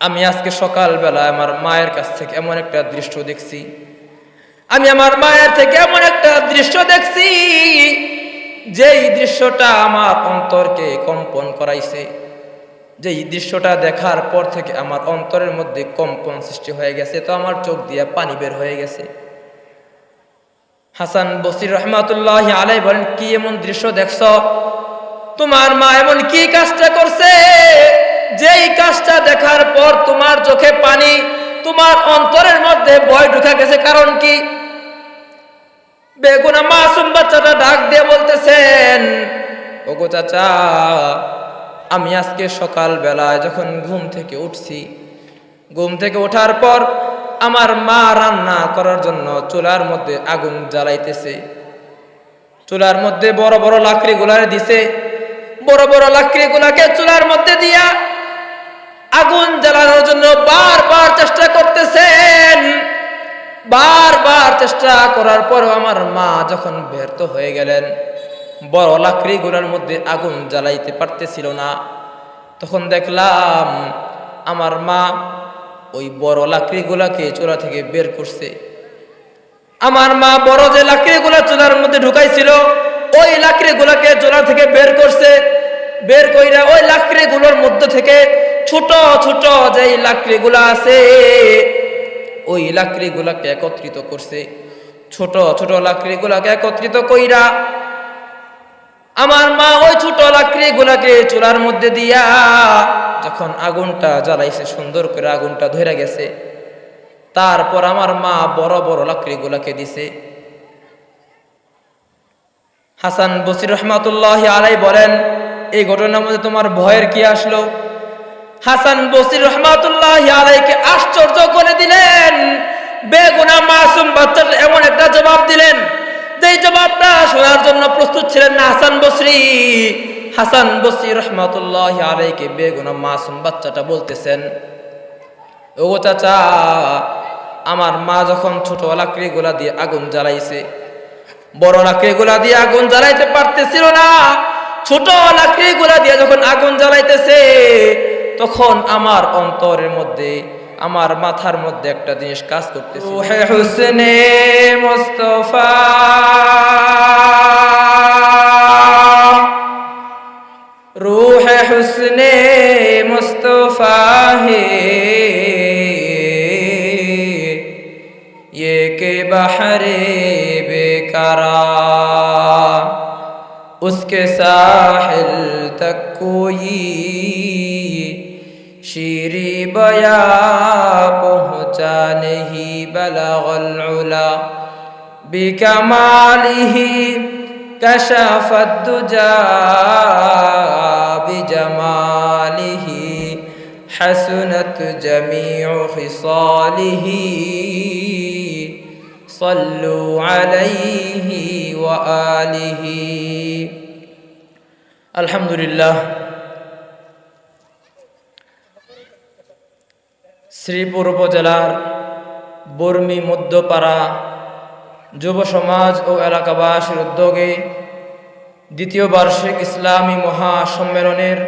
আমি আজকে সকালবেলা আমার মায়ের কাছ থেকে এমন একটা দৃশ্য দেখছি। আমি আমার মায়ের থেকে এমন একটা দৃশ্য দেখছি, যেই দৃশ্যটা আমার অন্তরকে কম্পন করাইছে। যেই দৃশ্যটা দেখার পর থেকে আমার অন্তরের মধ্যে কম্পন সৃষ্টি হয়ে গেছে, তো আমার চোখ দিয়ে পানি বের হয়ে গেছে। হাসান বসির রহমাতুল্লাহ আলাই বলেন, কি এমন দৃশ্য দেখছ? তোমার মা এমন কি কাজটা করছে? যেই কাজটা দেখার পর তোমার চোখে পানি, তোমার অন্তরের মধ্যে ভয় ঢুকা গেছে। কারণ কি? বেগুনা মাসুম বাচ্চাটা ডাক দিয়ে বলতেছেন, ওগো চাচা, আমি আজকে সকাল বেলায় যখন ঘুম থেকে উঠছি, ঘুম থেকে ওঠার পর আমার মা রান্না করার জন্য চুলার মধ্যে আগুন জ্বালাইতেছে। চুলার মধ্যে বড় বড় লাকড়ি গুলার দিছে। বড় বড় লাকড়ি গুলাকে চুলার মধ্যে দিয়া আগুন জ্বালানোর জন্য বারবার চেষ্টা করতেছেন। বারবার চেষ্টা করার পরও আমার মা যখন ব্যর্থ হয়ে গেলেন, বড় লাকড়ি গুলার মধ্যে আগুন জ্বালাইতে পারতেছিল না। তখন দেখলাম আমার মা ওই বড় লাকড়িগুলাকে চোলা থেকে বের করছে। আমার মা বড় যে লাকড়িগুলা চুলার মধ্যে ঢুকাইছিল, ওই লাকড়িগুলাকে চোলা থেকে বের করছে। বের কইরা ওই লাকড়িগুলোর মধ্যে থেকে ছোট ছোট যেই লাকড়িগুলা আছে, ওই লাকড়িগুলাকে একত্রিত করছে। ছোট ছোট লাকড়িগুলাকে একত্রিত কইরা আমার মা ওই ছোট লাকড়িগুলাকে চুলার মধ্যে দিয়া যখন আগুনটা জ্বালাইছে, সুন্দর করে আগুনটা ধরে গেছে। তারপর আমার মা বড় বড় লাকড়িগুলাকে দিছে। হাসান বসির রহমাতুল্লাহ আলাই বলেন, এই ঘটনার মধ্যে তোমার ভয়ের কি আসলো? হাসান বসির রহমাতুল্লাহ আলাইকে আশ্চর্য করে দিলেন। বেগুনা মাসুম বাচ্চাটা এমন একটা জবাব দিলেন। যে জবাবটা শোনার জন্য প্রস্তুত ছিলেন না হাসান বসরি। হাসান বসরি রহমাতুল্লাহ আলাইকে বেগুনা মাসুম বাচ্চাটা বলতেছেন ও চাচা, আমার মা যখন ছোট লাকড়ি গোলা দিয়ে আগুন জ্বালাইছে, বড় লাকড়ি গোলা দিয়ে আগুন জ্বালাইতে পারতেছিল না। ছোট লাকড়ি গোলা দিয়ে যখন আগুন জ্বালাইতেছে তখন আমার অন্তরের মধ্যে আমার মাথার মধ্যে একটা জিনিস কাজ করতেছে হে হুসনে মুস্তফা रूह हुस्ने मुस्तफ़ा है ये के बहरे बेकरा उसके साहिल तक कोई بلغ العلا بكماله كشف الدجى بجماله حسنت جميع خصاله صلوا عليه وآله. الحمد لله শ্রীপুর جلال বর্মি মধ্যপাড়া যুব সমাজ ও এলাকাবাসীর উদ্যোগে দ্বিতীয় বার্ষিক ইসলামী মহাসম্মেলনের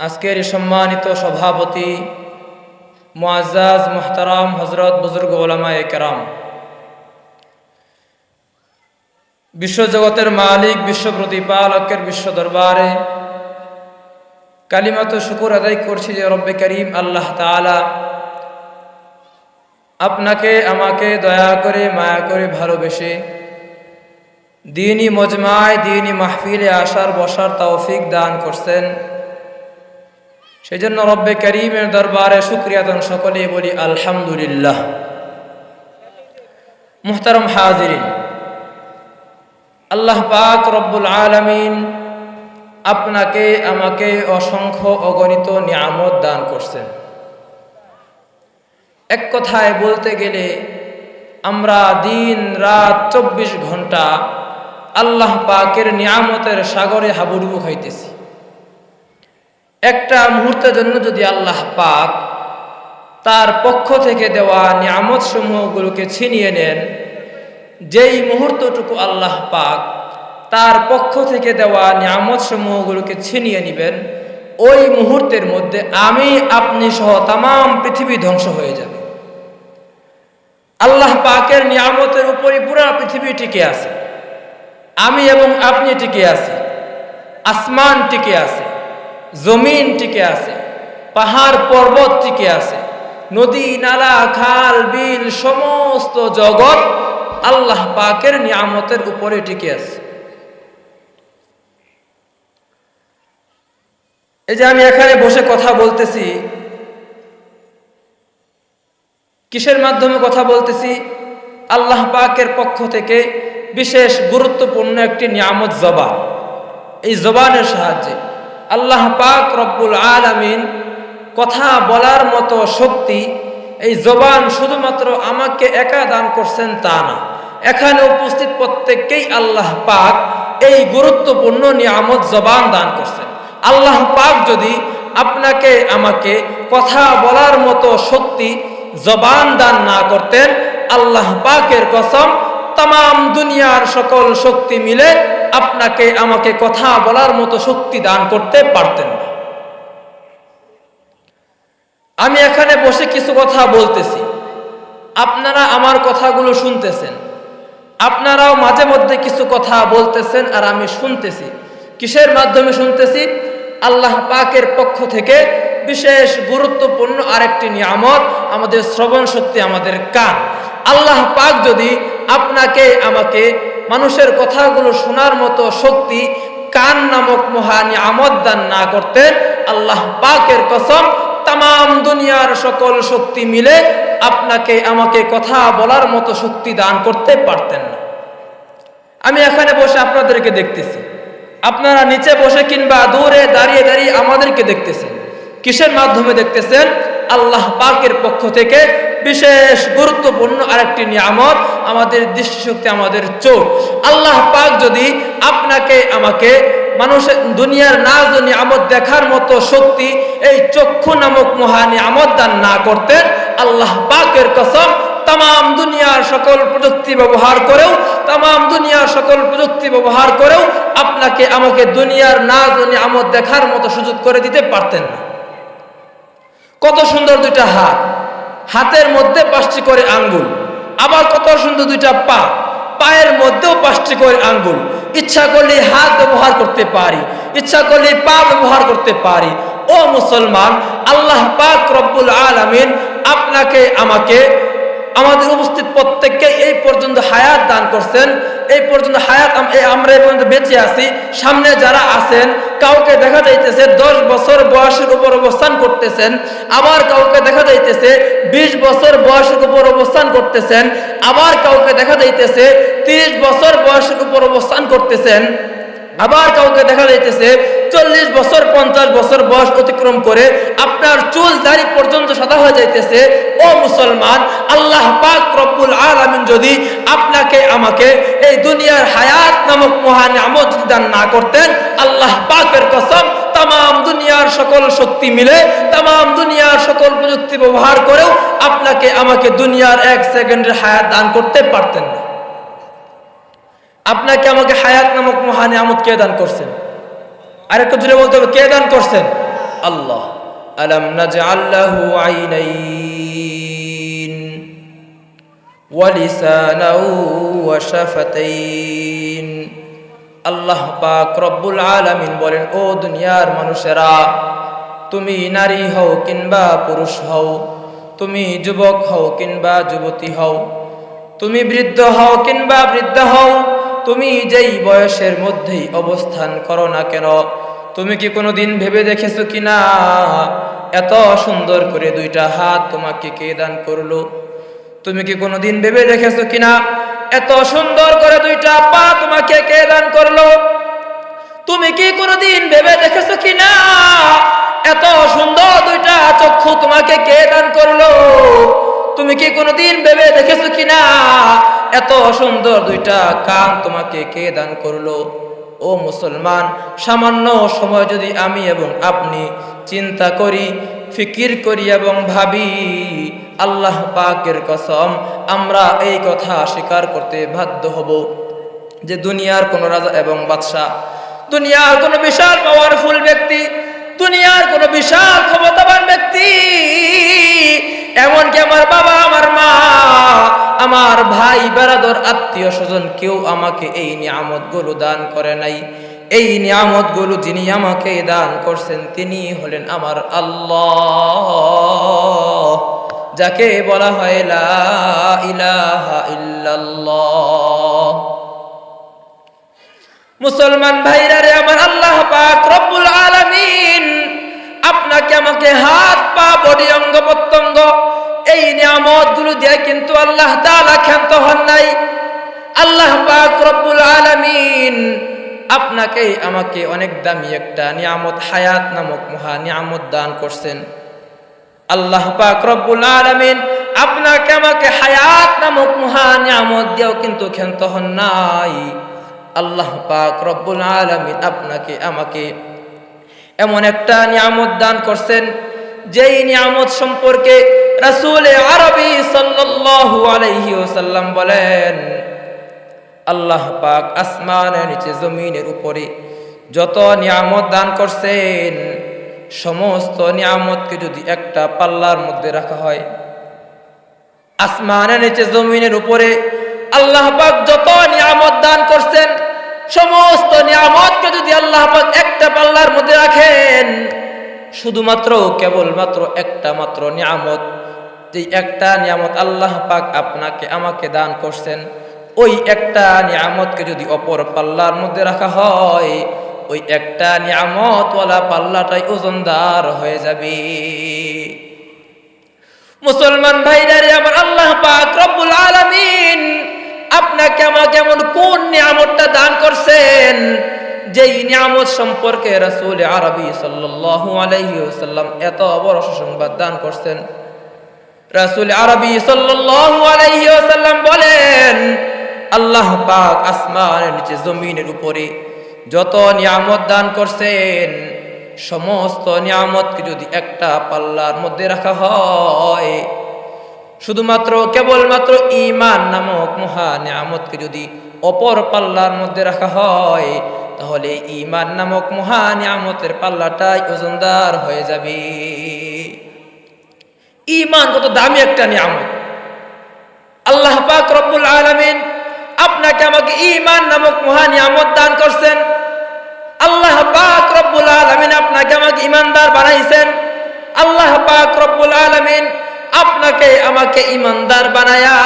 আজকের সম্মানিত সভাপতি মুআজ্জাজ মোহতারাম হজরত বুজুর্গ ওলামায়ে একরাম বিশ্বজগতের মালিক, বিশ্ব প্রতিপালকের বিশ্ব দরবারে কালিমাত শুকুর আদায় করছি যে রব্বে করিম আল্লাহ তালা আপনাকে, আমাকে দয়া করে, মায়া করে ভালোবেসে দিনই মজমায়, দিনই মাহফিলে আসার, বসার তৌফিক দান করছেন। সেই জন্য রব্বে করিমের দরবারে শুক্রিয়াতন সকলে বলি আলহামদুলিল্লাহ। মুহতারম হাজিরিন, আল্লাহ পাক রব্বুল আলমিন আপনাকে, আমাকে অসংখ্য অগণিত নিয়ামত দান করছেন। এক কথায় বলতে গেলে, আমরা দিন, রাত, চব্বিশ ঘণ্টা আল্লাহ পাকের নিয়ামতের সাগরে হাবুডুবু খাইতেছি। একটা মুহূর্তের জন্য যদি আল্লাহ পাক তার পক্ষ থেকে দেওয়া নিয়ামত সমূহগুলোকে ছিনিয়ে নেন, যেই মুহূর্তটুকু আল্লাহ পাক তার পক্ষ থেকে দেওয়া নিয়ামত সমূহগুলোকে ছিনিয়ে নেবেন, ওই মুহূর্তের মধ্যে আমি, আপনি সহ তাম পৃথিবী ধ্বংস হয়ে যাবে। আল্লাহ পাকের নিয়ামতের উপরই পুরা পৃথিবী টিকে আছে। আমি এবং আপনি টিকে আছি। আসমান টিকে আছে। জমিন টিকে আছে। পাহাড় পর্বত টিকে আছে। নদী, নালা, খাল, বিল, সমস্ত জগৎ আল্লাহ পাকের নিয়ামতের উপরে টিকে আছে। এই যে আমি এখানে বসে কথা বলতেছি, কিসের মাধ্যমে কথা বলতেছি? আল্লাহ পাকের পক্ষ থেকে বিশেষ গুরুত্বপূর্ণ একটি নিয়ামত জবান। এই জবানের সাহায্যে আল্লাহ পাক রব্বুল আলামিন কথা বলার মতো শক্তি এই জবান শুধুমাত্র আমাকে একা দান করছেন তা না। এখানে উপস্থিত প্রত্যেককেই আল্লাহ পাক এই গুরুত্বপূর্ণ নিয়ামত জবান দান করছেন। যদি আপনাকে, আমাকে কথা বলার মতো শক্তি জবান দান না করতেন, আল্লাহ পাকের কসম তাম দুনিয়ার সকল শক্তি মিলে আপনাকে, আমাকে কথা বলার মতো শক্তি দান করতে পারতেন না। আমি এখানে বসে কিছু কথা বলতেছি। আপনারা আমার কথাগুলো শুনতেছেন। আপনারাও মাঝে মধ্যে কিছু কথা বলতেছেন আর আমি শুনতেছি। কিসের মাধ্যমে শুনতেছি? আল্লাহ পাকের পক্ষ থেকে বিশেষ গুরুত্বপূর্ণ আরেকটি নিয়ামত, আমাদের শ্রবণ শক্তি আমাদের কান। আল্লাহ পাক যদি আপনাকে, আমাকে মানুষের কথাগুলো শোনার মতো শক্তি কান নামক মহা নিয়ামত দান না করতেন, আল্লাহ পাকের কসম তাম দুনিয়ার সকল শক্তি মিলে আপনাকে, আমাকে কথা বলার মতো শক্তি দান করতে পারতেন না। আমি এখানে বসে আপনাদেরকে দেখতেছি। আপনারা নিচে বসে কিংবা দূরে দাঁড়িয়ে দাঁড়িয়ে আমাদেরকে দেখতেছেন। কিসের মাধ্যমে দেখতেছেন? আল্লাহ পাকের পক্ষ থেকে বিশেষ গুরুত্বপূর্ণ আরেকটি নিয়ামত, আমাদের দৃষ্টিশক্তি আমাদের চোখ। আল্লাহ পাক যদি আপনাকে, আমাকে মানুষের দুনিয়ার নাজ নিয়ামত দেখার মতো শক্তি, এই চক্ষু নামক মহা নিয়ামত দান না করতেন, আল্লাহ পাকের কসম তাম দুনিয়ার সকল প্রযুক্তি ব্যবহার করেও তাম দুনিয়ার সকল প্রযুক্তি ব্যবহার করেও আপনাকে আমাকে দুনিয়ার নাজ নিয়ামত দেখার মতো সুযোগ করে দিতে পারতেন না। কত সুন্দর দুইটা হাত। হাতের মধ্যে পাঁচটি করে আঙ্গুল, আবার কত সুন্দর দুইটা পা। পায়ের মধ্যেও পাঁচটি করে আঙ্গুল। ইচ্ছা করলে হাত ব্যবহার করতে পারি, ইচ্ছা করলে পা ব্যবহার করতে পারি। ও মুসলমান, আল্লাহ পাক রব্বুল আলামিন আপনাকে, আমাকে আমাদের উপস্থিত প্রত্যেককে এই পর্যন্ত হায়াত দান করছেন, এই পর্যন্ত হায়াত আমরা এই পর্যন্ত বেঁচে আছি। সামনে যারা আছেন, কাউকে দেখা যাইতেছে দশ বছর বয়সের উপর অবস্থান করতেছেন, আবার কাউকে দেখা যাইতেছে ২০ বছর বয়সের উপর অবস্থান করতেছেন, আবার কাউকে দেখা যাইতেছে ৩০ বছর বয়সের উপর অবস্থান করতেছেন। আবার কাউকে দেখা যাইতেছে চল্লিশ বছর, পঞ্চাশ বছর বয়স অতিক্রম করে আপনার চুল দাড়ি পর্যন্ত সাদা হয়ে যাইতেছে। ও মুসলমান, আল্লাহ পাক রব্বুল আলামিন যদি আপনাকে, আমাকে এই দুনিয়ার হায়াত নামক মহান আমদ দান না করতেন, আল্লাহ পাকের কসম তাম দুনিয়ার সকল শক্তি মিলে তাম দুনিয়ার সকল প্রযুক্তি ব্যবহার করেও আপনাকে, আমাকে দুনিয়ার এক সেকেন্ডের হায়াত দান করতে পারতেন না। আপনাকে আমাকে হায়াত নামক মহান আমদ কে দান করছেন? আরেকটু জুড়ে বলতে হবে, কে দান করছেন? আল্লাহ। আলম নাজআল্লাহু আইনাইন ওয়ালিসানাও ওয়া শাফাতাইন আল্লাহ পাক রব্বুল আলামিন বলেন, ও দুনিয়ার মানুষেরা, তুমি নারী হও কিংবা পুরুষ হও, তুমি যুবক হও কিংবা যুবতী হও, তুমি বৃদ্ধ হও কিংবা বৃদ্ধ হও তুমি যেই বয়সের মধ্যেই অবস্থান করো না কেন, তুমি কি কোনো দিন ভেবে দেখেছ কি না? এত সুন্দর করে দুইটা হাত তোমাকে কে দান করল? তুমি কি কোনো দিন ভেবে দেখেছ কিনা এত সুন্দর করে দুইটা পা তোমাকে কে দান করল? তুমি কি কোনোদিন ভেবে দেখেছ কিনা এত সুন্দর দুইটা চক্ষু তোমাকে কে দান করল? তুমি কি কোনোদিন ভেবে দেখেছ কিনা? এত সুন্দর দুইটা কান তোমাকে কে দান করল? ও মুসলমান, সামান্য সময় যদি আমি এবং আপনি চিন্তা করি, ফিকির করি এবং ভাবি, আল্লাহ পাকের কসম, আমরা এই কথা স্বীকার করতে বাধ্য হব যে দুনিয়ার কোন রাজা এবং বাদশাহ, দুনিয়ার কোন বিশাল পাওয়ারফুল ব্যক্তি, দুনিয়ার কোন বিশাল ক্ষমতাবান ব্যক্তি এমনকি আমার বাবা, আমার মা, আমার ভাই বেড়াদর আত্মীয় স্বজন কেউ আমাকে এই নিয়ামতগুলো দান করে নাই। এই নিয়ামতগুলো যিনি আমাকে দান করছেন, তিনি হলেন আমার আল্লাহ, যাকে বলা হয় লা ইলাহা ইল্লাল্লাহ। মুসলমান ভাইরা রে, আমার আল্লাহ পাক রব্বুল আপনাকে আমাকে হাত, পা বডি অঙ্গ, প্রত্যঙ্গ, এই নিয়ামতগুলো দিয়ে কিন্তু আল্লাহ তাআলা ক্ষান্ত হন নাই। আল্লাহ পাক রব্বুল আলামিন আপনাকে আমাকে অনেক দামি একটা নিয়ামত হায়াত নামক মহা নিয়ামত দান করছেন। আল্লাহ পাক রব্বুল আলামিন আপনাকে আমাকে হায়াত নামক মহা নিয়ামত দিয়েও কিন্তু ক্ষান্ত হন নাই। আল্লাহ পাক রব্বুল আলামিন আপনাকে আমাকে এমন একটা নিয়ামত দান করছেন, যেই নিয়ামত সম্পর্কে রাসূল আরবি সাল্লাল্লাহু আলাইহি ওয়াসাল্লাম বলেন, আল্লাহ পাক আসমানের নিচে জমিনের উপরে যত নিয়ামত দান করছেন, সমস্ত নিয়ামতকে যদি একটা পাল্লার মধ্যে রাখা হয়, আসমানের নিচে জমিনের উপরে আল্লাহ পাক যত নিয়ামত দান করছেন সমস্ত নিয়ামতকে যদি আল্লাহ একটা পাল্লার মধ্যে রাখেন, শুধুমাত্র কেবলমাত্র একটা মাত্র নিয়ামত, যে একটা নিয়ামত আল্লাহ পাক আপনাকে, আমাকে দান করছেন, ওই একটা নিয়ামতকে যদি অপর পাল্লার মধ্যে রাখা হয়, ওই একটা নিয়ামতওয়ালা পাল্লাটাই ওজনদার হয়ে যাবে। মুসলমান ভাইরারে আমার আল্লাহ পাক রব্বুল আলামিন আপনাকে আমাকে এমন কোন নিয়ামতটা দান করছেন? যেই নিয়ামত সম্পর্কে রাসূল আরবি সাল্লাল্লাহু আলাইহি ওয়াসাল্লাম এত বড় সুসংবাদ দান করছেন। রাসূল আরবি সাল্লাল্লাহু আলাইহি ওয়াসাল্লাম বলেন, আল্লাহ পাক আসমানের নিচে জমিনের উপরে যত নিয়ামত দান করছেন, সমস্ত নিয়ামতকে যদি একটা পাল্লার মধ্যে রাখা হয় শুধুমাত্র কেবলমাত্র ইমান নামক মহা নিয়ামতকে যদি অপর পাল্লার মধ্যে রাখা হয়, তাহলে ইমান নামক মহা নিয়ামতের পাল্লাটাই ওজনদার হয়ে যাবে। ইমান কত দামি একটা নিয়ামত। আল্লাহ পাক রব্বুল আলামিন আপনাকে আমাকে ইমান নামক মহা নিয়ামত দান করছেন। আল্লাহ পাক রব্বুল আলামিন আপনাকে আমাকে ইমানদার বানাইছেন। আল্লাহ পাক রব্বুল আলামিন আপনাকে, আমাকে ইমানদার বানায়া,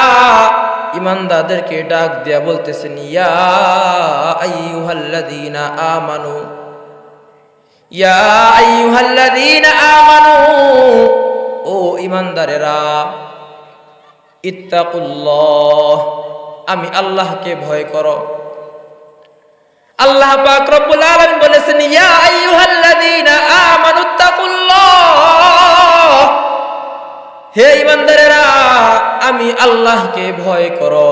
ইমানদারদেরকে ডাক দিয়া বলতেছেন, ইয়া আমানু ইয়া আমানু, ও ইত্তাকুল্লাহ, আমি আল্লাহকে ভয় করো। আল্লাহ বলেছেন, ইয়া আইয়ুহাল্লাযীনা আমানুত্তাকুল্লাহ হে ইমানদারেরা, আমি আল্লাহকে ভয় করো।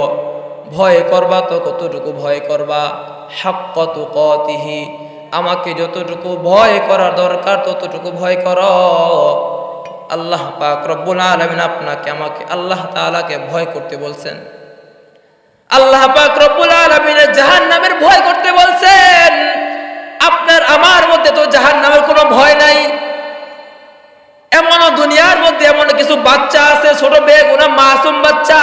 ভয় করবা তো কতটুকু ভয় করবা? হাক্ক তুকাতিহি, আমাকে যতটুকু ভয় করার দরকার ততটুকু ভয় করো। আল্লাহ পাক রব্বুল আলামিন আপনাকে, আমাকে আল্লাহ তাআলাকে ভয় করতে বলছেন। আল্লাহ পাক রব্বুল আলামিন জাহান্নামের ভয় করতে বলছেন আপনার আমার মধ্যে তো জাহান্নামের কোনো ভয় নাই এমন দুনিয়ার মধ্যে এমন কিছু বাচ্চা আছে ছোট বেগুনা মাসুম বাচ্চা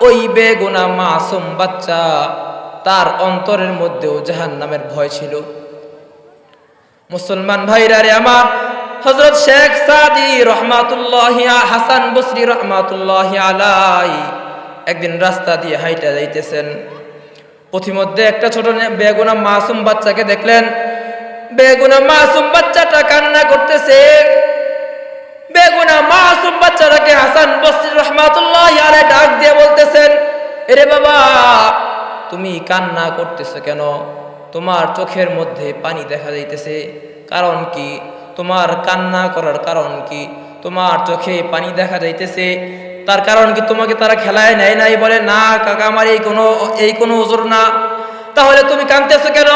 ওই বেগুনা মাসুম বাচ্চা, তার অন্তরের মধ্যেও জাহান্নামের ভয় ছিল। মুসলমান ভাইরা রে আমার হজরত শেখ সাদি রহমাতুল্লাহ হাসান বসরি রহমাতুল্লাহ আলাই, একদিন রাস্তা দিয়ে হাইটা যাইতেছেন। পথিমধ্যে একটা ছোট বেগুনা মাসুম বাচ্চাকে দেখলেন। বেগুনা মাসুম বাচ্চাটা কান্না করতেছে। বেগুনা মাসুম বাচ্চাটাকে হাসান বসরি রহমাতুল্লাহ আলাই ডাক দিয়ে বলতেছেন, এরে বাবা, তুমি কান্না করতেছো কেন? তোমার চোখের মধ্যে পানি দেখা যাইতেছে। কারণ কি? তোমার কান্না করার কারণ কি? তোমার চোখে পানি দেখা যাইতেছে। তার কারণ কি তোমাকে তারা খেলায় নেয় নাই বলে? না, কাকা, আমার এই কোনো এই কোনো ওজোর না। তাহলে তুমি কাঁদতেছো কেন?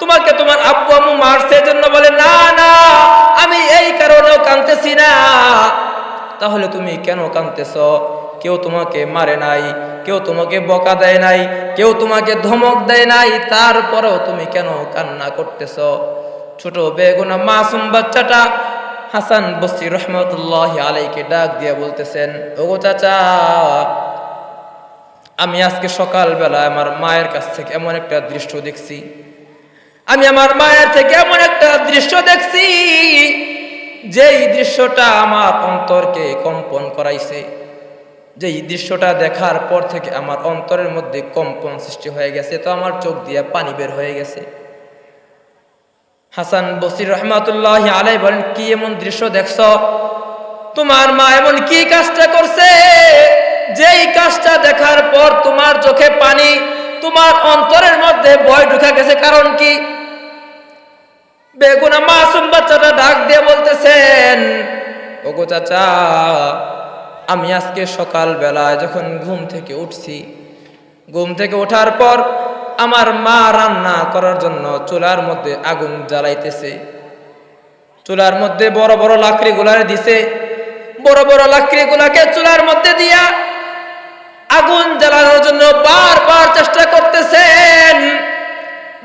তোমাকে তোমার আব্বু আম্মু মারছে জন্য বলে, না না, আমি এই কারণেও কাঁদতেছি না। তাহলে তুমি কেন কাঁদতেছ? কেউ তোমাকে মারে নাই, কেউ তোমাকে বকা দেয় নাই, কেউ তোমাকে ধমক দেয় নাই, তারপরেও তুমি কেন কান্না করতেছ? ছোট বেগুনা মাসুম বাচ্চাটা হাসান বসি রহমতুল্লাহ আলাইকে ডাক দিয়ে বলতেছেন, ওগো চাচা, আমি আজকে সকালবেলা আমার মায়ের কাছ থেকে এমন একটা দৃশ্য দেখছি। আমি আমার মায়ের থেকে এমন একটা দৃশ্য দেখছি, যেই দৃশ্যটা আমার অন্তরকে কম্পন করাইছে। যেই দৃশ্যটা দেখার পর থেকে আমার অন্তরের মধ্যে কম্পন সৃষ্টি হয়ে গেছে, তো আমার চোখ দিয়ে পানি বের হয়ে গেছে। হাসান বসির রহমাতুল্লাহ আলাই বলেন, কি এমন দৃশ্য দেখছ? তোমার মা এমন কি কাজটা করছে? যেই কাজটা দেখার পর তোমার চোখে পানি, তোমার অন্তরের মধ্যে ভয় ঢুকে গেছে। কারণ কি? বেগুনা মাসুম বাচ্চাটা ডাক দিয়ে বলতেছেন, ওগো চাচা, আমি আজকে সকাল বেলায় যখন ঘুম থেকে উঠছি, ঘুম থেকে ওঠার পর আমার মা রান্না করার জন্য চুলার মধ্যে আগুন জ্বালাইতেছে। চুলার মধ্যে বড় বড় লাকড়ি গুলার দিছে। বড় বড় লাকড়ি গুলাকে চুলার মধ্যে দিয়া আগুন জ্বালানোর জন্য বারবার চেষ্টা করতেছেন।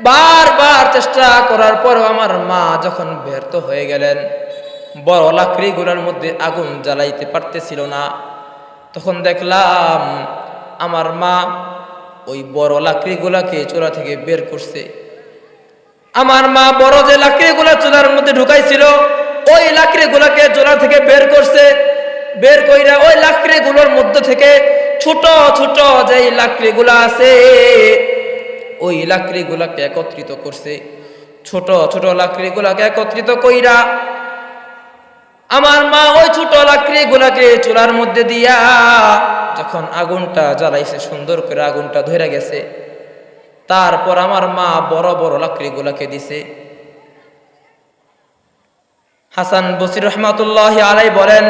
বারবার চেষ্টা করার পর আমার মা যখন ব্যর্থ হয়ে গেলেন, বড় লাকড়িগুলোর মধ্যে আগুন জ্বালাইতে পারতেছিল না। তখন দেখলাম আমার মা ওই বড় লাকড়িগুলাকে চুলা থেকে বের করছে। আমার মা বড় যে লাকড়িগুলা চুলার মধ্যে ঢুকাইছিল, ওই লাকড়িগুলাকে চুলা থেকে বের করছে। বের কইরা ওই লাকড়িগুলোর মধ্যে থেকে ছোট ছোট যেই লাকড়িগুলা আছে ওই লাকড়িগুলাকে একত্রিত করছে। ছোট ছোট লাকড়িগুলাকে একত্রিত কইরা আমার মা ওই ছোট লাকড়িগুলাকে চুলার মধ্যে দিয়া যখন আগুনটা জ্বালাইছে, সুন্দর করে আগুনটা ধরে গেছে, তারপর আমার মা বড় বড় লাকড়িগুলাকে দিছে। হাসান বসির রহমাতুল্লাহ আলাই বলেন,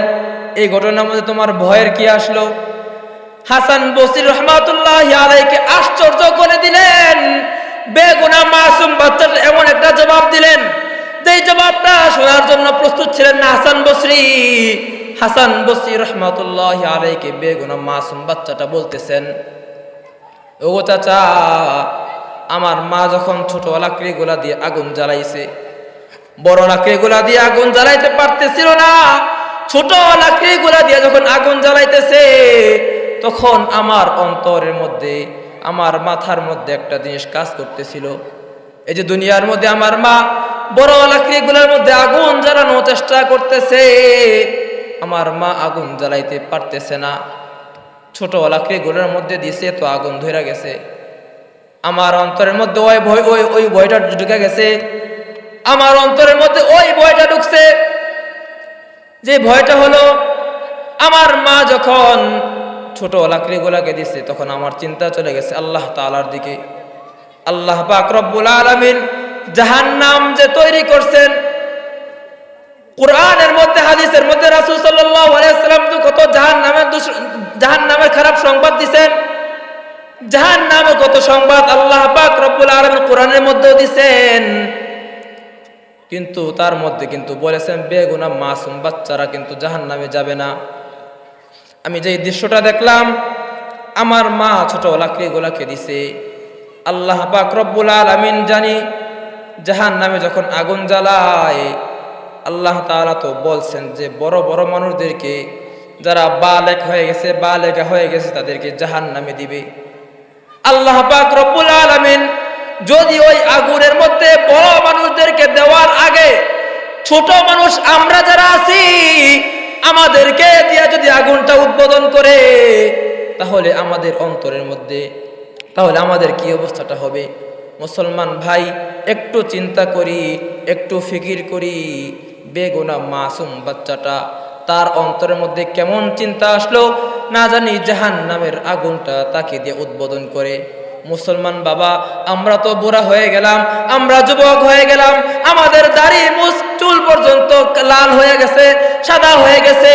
এই ঘটনার মধ্যে তোমার ভয়ের কি আসলো? হাসান বসির রহমাতুল্লাহ আলাইকে আশ্চর্য করে দিলেন। বেগুনা মাসুম বাচ্চাটা এমন একটা জবাব দিলেন। যেই জবাবটা শোনার জন্য প্রস্তুত ছিলেন না হাসান বসরি। হাসান বসরি রহমাতুল্লাহ আলাইকে বেগুনা মাসুম বাচ্চাটা বলতেছেন, ও চাচা, আমার মা যখন ছোট লাকড়িগুলা দিয়ে আগুন জ্বালাইছে বড় লাকড়িগুলা দিয়ে আগুন জ্বালাইতে পারতেছিল না। ছোট লাকড়িগুলা দিয়ে যখন আগুন জ্বালাইতেছে তখন আমার অন্তরের মধ্যে, আমার মাথার মধ্যে একটা জিনিস কাজ করতেছিল। এই যে দুনিয়ার মধ্যে আমার মা বড় লাকড়িগুলোর মধ্যে আগুন জ্বালানোর চেষ্টা করতেছে। আমার মা আগুন জ্বালাইতে পারতেছে না। ছোট লাকড়িগুলোর মধ্যে দিছে, তো আগুন ধরে গেছে। আমার অন্তরের মধ্যে ওই ভয়, ওই ওই ভয়টা ঢুকে গেছে। আমার অন্তরের মধ্যে ওই ভয়টা ঢুকছে। যে ভয়টা হলো, আমার মা যখন ছোট লাকড়িগুলাকে দিছে, তখন আমার চিন্তা চলে গেছে, আল্লাহ তালার দিকে। আল্লাহ পাক রব্বুল আলমিন জাহান নাম যে তৈরি করছেন, কোরআনের মধ্যে, হাদিসের মধ্যে রাসুল সাল্লাম তো কত জাহান নামের জাহান নামের খারাপ সংবাদ দিছেন। জাহান নামে কত সংবাদ আল্লাহ পাক রব্বুল আলমিন কোরআনের মধ্যেও দিছেন। কিন্তু তার মধ্যে কিন্তু বলেছেন, বেগুনা মাসুম বাচ্চারা কিন্তু জাহান নামে যাবে না। আমি যেই দৃশ্যটা দেখলাম, আমার মা ছোট লাকড়িগুলাকে দিছে। আল্লাহ পাক রব্বুল আলামিন জানি জাহান নামে যখন আগুন জ্বালায়, আল্লাহ তাআলা তো বলছেন যে বড় বড় মানুষদেরকে, যারা বালেক হয়ে গেছে বালেকা হয়ে গেছে, তাদেরকে জাহান নামে দিবে। আল্লাহ পাক রব্বুল আলামিন যদি ওই আগুনের মধ্যে বড় মানুষদেরকে দেওয়ার আগে, ছোট মানুষ আমরা যারা আছি আমাদেরকে দিয়ে যদি আগুনটা উদ্বোধন করে, তাহলে আমাদের অন্তরের মধ্যে, তাহলে আমাদের কি অবস্থাটা হবে? মুসলমান ভাই, একটু চিন্তা করি, একটু ফিকির করি, বেগুনা মাসুম বাচ্চাটা তার অন্তরের মধ্যে কেমন চিন্তা আসলো? না জানি জাহান নামের আগুনটা তাকে দিয়ে উদ্বোধন করে। মুসলমান বাবা, আমরা তো বুড়া হয়ে গেলাম, আমরা যুবক হয়ে গেলাম, আমাদের দাড়ি মুস চুল পর্যন্ত লাল হয়ে গেছে, সাদা হয়ে গেছে।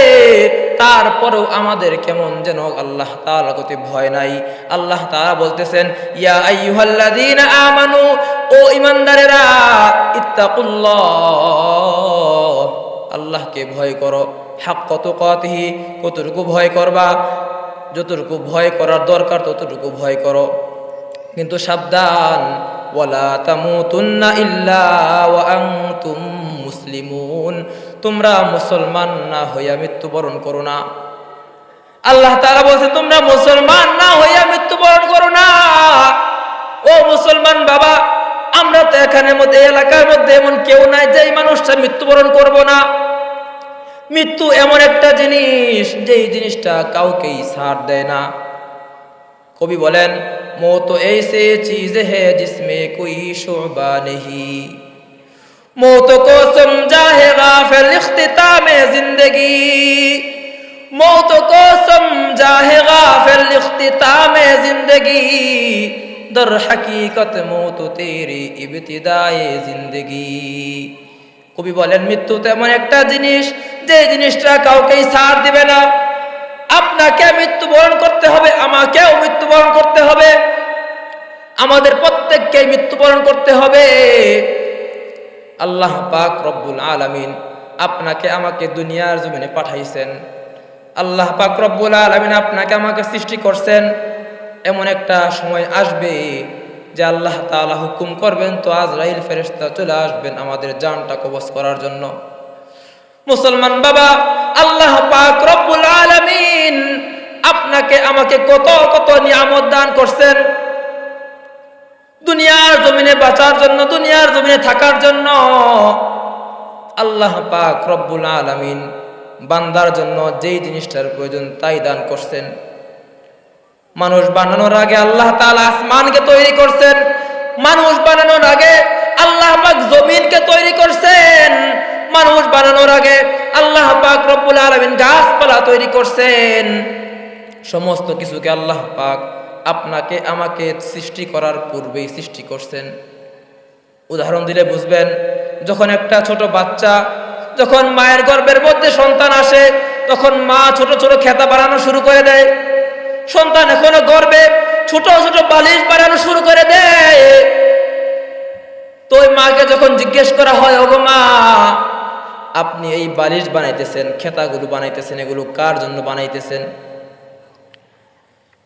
তারপরেও আমাদের কেমন যেন আল্লাহ তাআলা প্রতি ভয় নাই। আল্লাহ তাআলা বলতেছেন, ইয়া আইয়ুহাল্লাযীনা আমানু, ও ঈমানদারেরা, ইত্তাকুল্লাহ। আল্লাহকে ভয় করো। হাক কত কতহি কতটুকু ভয় করবা? যতটুকু ভয় করার দরকার, ততটুকু ভয় করো। কিন্তু সাবধান, ওয়ালা তামুতুন্না ইল্লা ওয়া আনতুম মুসলিমুন। তোমরা মুসলমান না হইয়া মৃত্যুবরণ করো না। আল্লাহ তাআলা বলছে, তোমরা মুসলমান না হইয়া মৃত্যুবরণ করো না। ও মুসলমান বাবা, আমরা তো এখানের মধ্যে এলাকার মধ্যে এমন কেউ নাই যে মানুষটা মৃত্যুবরণ করব না। মৃত্যু এমন একটা জিনিস, যেই জিনিসটা কাউকেই ছাড় দেয় না। কবি বলেন মৌত ऐसे चीज है जिसमें कोई शोभा नहीं मौत को समझा है गाफिल इख्तिताम जिंदगी मौत को समझा है गाफिल इख्तिताम जिंदगी दर हकीकत मौत तेरी इब्तिदाए जिंदगी কবি বলেন মৃত্যু তো এমন একটা জিনিস যে জিনিসটা কাউকেই ছাড় দিবে না আপনাকে মৃত্যুবরণ করতে হবে, আমাকেও মৃত্যুবরণ করতে হবে। আমাদের প্রত্যেককে মৃত্যুবরণ করতে হবে। আল্লাহ পাক রব্বুল আলামিন আপনাকে আমাকে দুনিয়ার জমিনে পাঠাইছেন। আল্লাহ পাক রব্বুল আলামিন আপনাকে আমাকে সৃষ্টি করছেন। এমন একটা সময় আসবে যে আল্লাহ তাআলা হুকুম করবেন, তো আজরাইল ফেরেশতা চলে আসবেন আমাদের জানটা কবজ করার জন্য। মুসলমান বাবা, আল্লাহ পাক রব্বুল আলামিন আপনাকে আমাকে কত কত নিয়ামত দান করছেন? দুনিয়ার জমিনে বাঁচার জন্য, দুনিয়ার জমিনে থাকার জন্য। আল্লাহ পাক রব্বুল আলামিন বান্দার জন্য যেই জিনিসটার প্রয়োজন তাই দান করছেন। মানুষ বানানোর আগে আল্লাহ তাআলা আসমানকে তৈরি করছেন। মানুষ বানানোর আগে আল্লাহ পাক জমিনকে তৈরি করছেন। মানুষ বানানোর আগে আল্লাহ পাক রব্বুল আলামিন গাছপালা তৈরি করছেন। সমস্ত কিছুকে আল্লাহ পাক আপনাকে, আমাকে সৃষ্টি করার পূর্বেই সৃষ্টি করছেন। উদাহরণ দিলে বুঝবেন, যখন একটা ছোট বাচ্চা, যখন মায়ের গর্ভের মধ্যে সন্তান আসে, তখন মা ছোট ছোট খেতা বাড়ানো শুরু করে দেয়। সন্তান এখনও গর্বে ছোট ছোট বালিশ বাড়ানো শুরু করে দেয়। তো ওই মাকে যখন জিজ্ঞেস করা হয়, ওগো মা, আপনি এই বালিশ বানাইতেছেন, খেতাগুলো বানাইতেছেন, এগুলো কার জন্য বানাইতেছেন?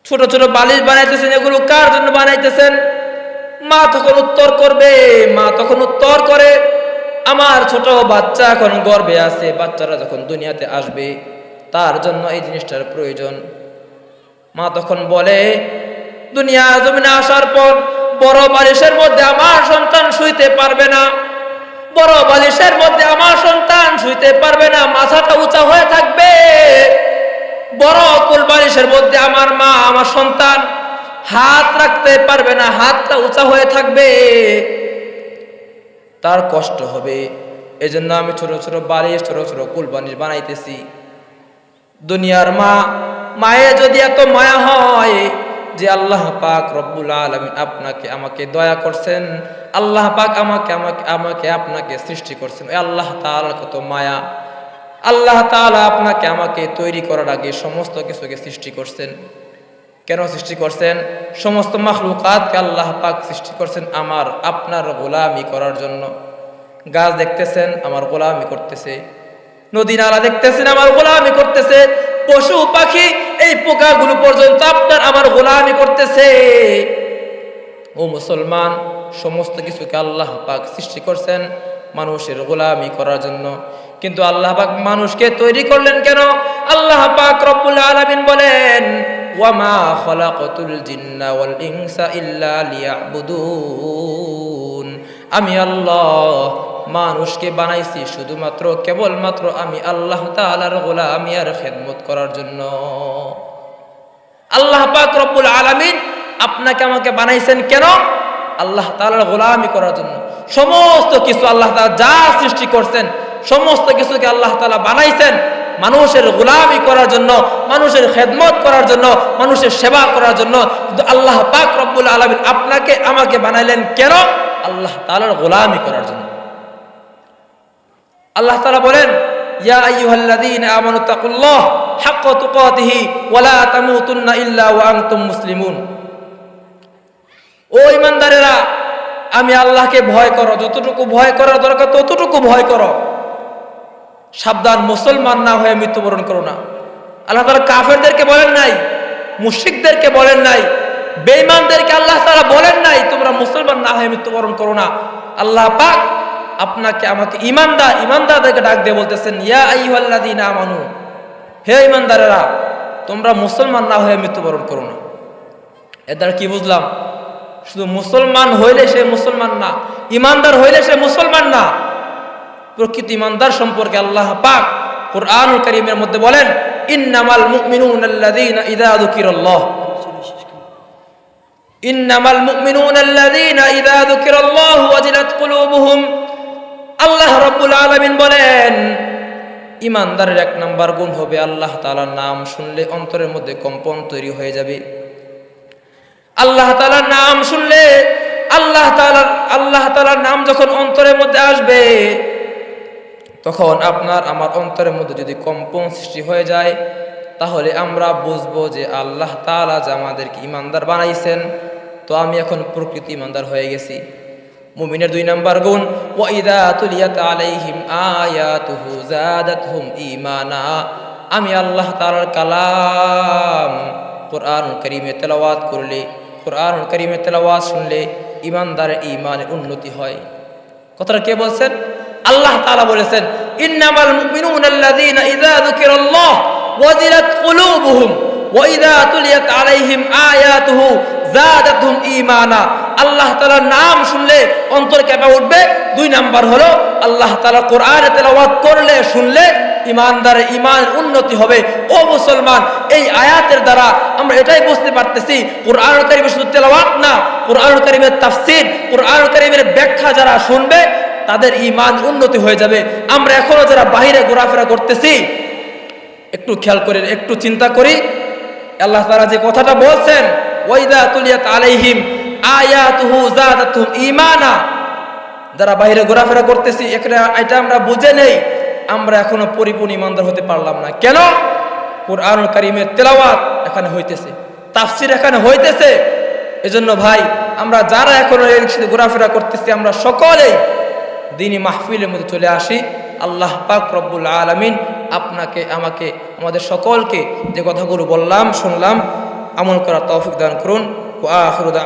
ছোট ছোট বালিশ বানাইতেছেন, এগুলো কার জন্য বানাইতেছেন? মা তখন উত্তর করবে, মা তখন উত্তর করে, আমার ছোট বাচ্চা এখন গর্বে আছে, বাচ্চারা যখন দুনিয়াতে আসবে, তার জন্য এই জিনিসটার প্রয়োজন। মা তখন বলে, দুনিয়া জমিনে আসার পর বড় বালিশের মধ্যে আমার সন্তান শুইতে পারবে না। বড় বালিশের মধ্যে আমার সন্তান শুইতে পারবে না, মাথাটা উঁচা হয়ে থাকবে। বড় কুল বালিশের মধ্যে আমার মা, আমার সন্তান হাত রাখতে পারবে না, হাতটা উঁচা হয়ে থাকবে। তার কষ্ট হবে। এজন্য আমি ছোট ছোট বালিশ, ছোট ছোট কুল বালিশ বানাইতেছি। দুনিয়ার মা, মায়ে যদি এত মায়া হয় যে আল্লাহ পাক রব্বুল আলমিন আপনাকে, আমাকে দয়া করছেন, আল্লাহ পাক আমাকে আমাকে আমাকে আপনাকে সৃষ্টি করছেন আল্লাহ তাআলার কত মায়া। আল্লাহ তাআলা আপনাকে আমাকে তৈরি করার আগে সমস্ত কিছুকে সৃষ্টি করছেন। কেন সৃষ্টি করছেন? সমস্ত মাখলুকাতকে আল্লাহ পাক সৃষ্টি করছেন আমার, আপনার গোলামি করার জন্য। গাছ দেখতেছেন, আমার গোলামি করতেছে। নদী নালা দেখতেছেন, আমার গোলামি করতেছে। পশু পাখি, এই পোকাগুলো পর্যন্ত আপনার আমার গোলামি করতেছে। ও মুসলমান, সমস্ত কিছুকে আল্লাহ পাক সৃষ্টি করছেন মানুষের গোলামি করার জন্য। কিন্তু আল্লাহ পাক মানুষকে তৈরি করলেন কেন? আল্লাহ পাক রব্বুল আলামিন বলেন, ওয়ামা খলাকতুল জিন্না ওয়াল ইনসা ইল্লা লিয়াবুদুন। আমি আল্লাহ মানুষকে বানাইছি শুধুমাত্র, কেবলমাত্র আমি আল্লাহ তাআলার আর খেদমত করার জন্য। আল্লাহ পাক রব্বুল আলামিন আপনাকে আমাকে বানাইছেন কেন? আল্লাহ তাআলার গোলামি করার জন্য। সমস্ত কিছু আল্লাহ তাআলা যা সৃষ্টি করছেন সমস্ত কিছুকে আল্লাহ তালা বানাইছেন। মানুষের গোলামি করার জন্য, মানুষের খেদমত করার জন্য, মানুষের সেবা করার জন্য। কিন্তু আল্লাহ পাক রব্বুল আলামিন আপনাকে আমাকে বানাইলেন কেন? আল্লাহ তালার গোলামি করার জন্য। আল্লাহ তাআলা বলেন, ইয়া আমানু ইল্লা মুসলিমুন। ও ইমানদারেরা আমি আল্লাহকে ভয় করো, যতটুকু ভয় করার দরকার ততটুকু ভয় করো। সাবধান, মুসলমান না হয়ে মৃত্যুবরণ করো না। আল্লাহ তাআলা কাফেরদেরকে বলেন নাই, মুশরিকদেরকে বলেন নাই, বেঈমানদেরকে আল্লাহ তাআলা বলেন নাই, তোমরা মুসলমান না হয়ে মৃত্যুবরণ করো না। আল্লাহ পাক আপনাকে আমাকে ইমানদার ইমানদারদেরকে ডাক দিয়ে বলতেছেন, ইয়া আইয়ুহাল্লাযীনা আমানু, হে ইমানদারেরা তোমরা মুসলমান না হয়ে মৃত্যুবরণ করো না। এর দ্বারা কি বুঝলাম? শুধু মুসলমান হইলে সে মুসলমান না ইমানদার হইলে সে মুসলমান না। প্রকৃত ইমানদার সম্পর্কে আল্লাহ পাক কোরআনুল কারীমের মধ্যে বলেন, ইন্নামাল মুমিনুনা আল্লাযীনা ইযা যুকিরাল্লাহ ইন্নামাল মুমিনুনা আল্লাযীনা ইযা যুকিরাল্লাহু ওয়াজিলাত কুলুবুহুম। আল্লাহ রাব্বুল আলামিন বলেন, ইমানদারের এক নাম্বার গুণ হবে আল্লাহ তাআলার নাম শুনলে অন্তরের মধ্যে কম্পন তৈরি হয়ে যাবে। আল্লাহ তাআলার নাম শুনলে আল্লাহ তাআলার আল্লাহ তাআলার নাম যখন অন্তরের মধ্যে আসবে তখন আপনার, আমার অন্তরের মধ্যে যদি কম্পন সৃষ্টি হয়ে যায়, তাহলে আমরা বুঝব যে আল্লাহ তালা যে আমাদেরকে ইমানদার বানাইছেন, তো আমি এখন প্রকৃতি ইমানদার হয়ে গেছি। মুমিনের দুই নাম্বার গুণ, ওয়াইদা আলাইহিম ঈমানা। আমি আল্লাহ তাআলার কালাম কোরআন কারীমে তেলাওয়াত করলে কোরআন কারীমে তেলাওয়াত শুনলে ইমানদারের ঈমানের উন্নতি হয়। কথাটা কে বলছেন? আল্লাহ তাআলা বলেছেন, ইন্নামাল মুমিনুনা আল্লাযীনা ইযা যুকিরাল্লাহ ওয়াজিলাত কুলুবুহুম ওয়া ইযা তুলিয়াত আলাইহিম আয়াতুহু জাদাতহুম ঈমানা। আল্লাহ তাআলার নাম শুনলে অন্তর কেঁপে উঠবে। দুই নাম্বার হলো, আল্লাহ তাআলা কোরআনে তেলাওয়াত করলে শুনলে ইমানদারের ইমানের উন্নতি হবে। ও মুসলমান, এই আয়াতের দ্বারা আমরা এটাই বুঝতে পারতেছি কোরআন করিমের শুধু তেলাওয়াত না কোরআন কারিমের তাফসীর কোরআন করিমের ব্যাখ্যা যারা শুনবে তাদের ইমান উন্নতি হয়ে যাবে। আমরা এখনও যারা বাইরে ঘোরাফেরা করতেছি, একটু খেয়াল করে, একটু চিন্তা করি। আল্লাহ তাআলা যে কথাটা বলছেন ওয়াইদা তুলিয়াত আলাইহিম আয়াতুহু যারা বাইরে ঘোরাফেরা করতেছি এখানে এটা আমরা বুঝে নেই। আমরা এখনও পরিপূর্ণ ইমানদার হতে পারলাম না। কেন? কোরআনুল কারীমের তেলাওয়াত এখানে হইতেছে। তাফসির এখানে হইতেছে। এজন্য ভাই, আমরা যারা এখনও এর সাথে ঘোরাফেরা করতেছি, আমরা সকলেই দিনী মাহফিলের মধ্যে চলে আসি। আল্লাহ পাক রব্বুল আলমিন আপনাকে, আমাকে, আমাদের সকলকে যে কথাগুলো বললাম, শুনলাম, আমল করার তৌফিক দান করুন। ও আখিরু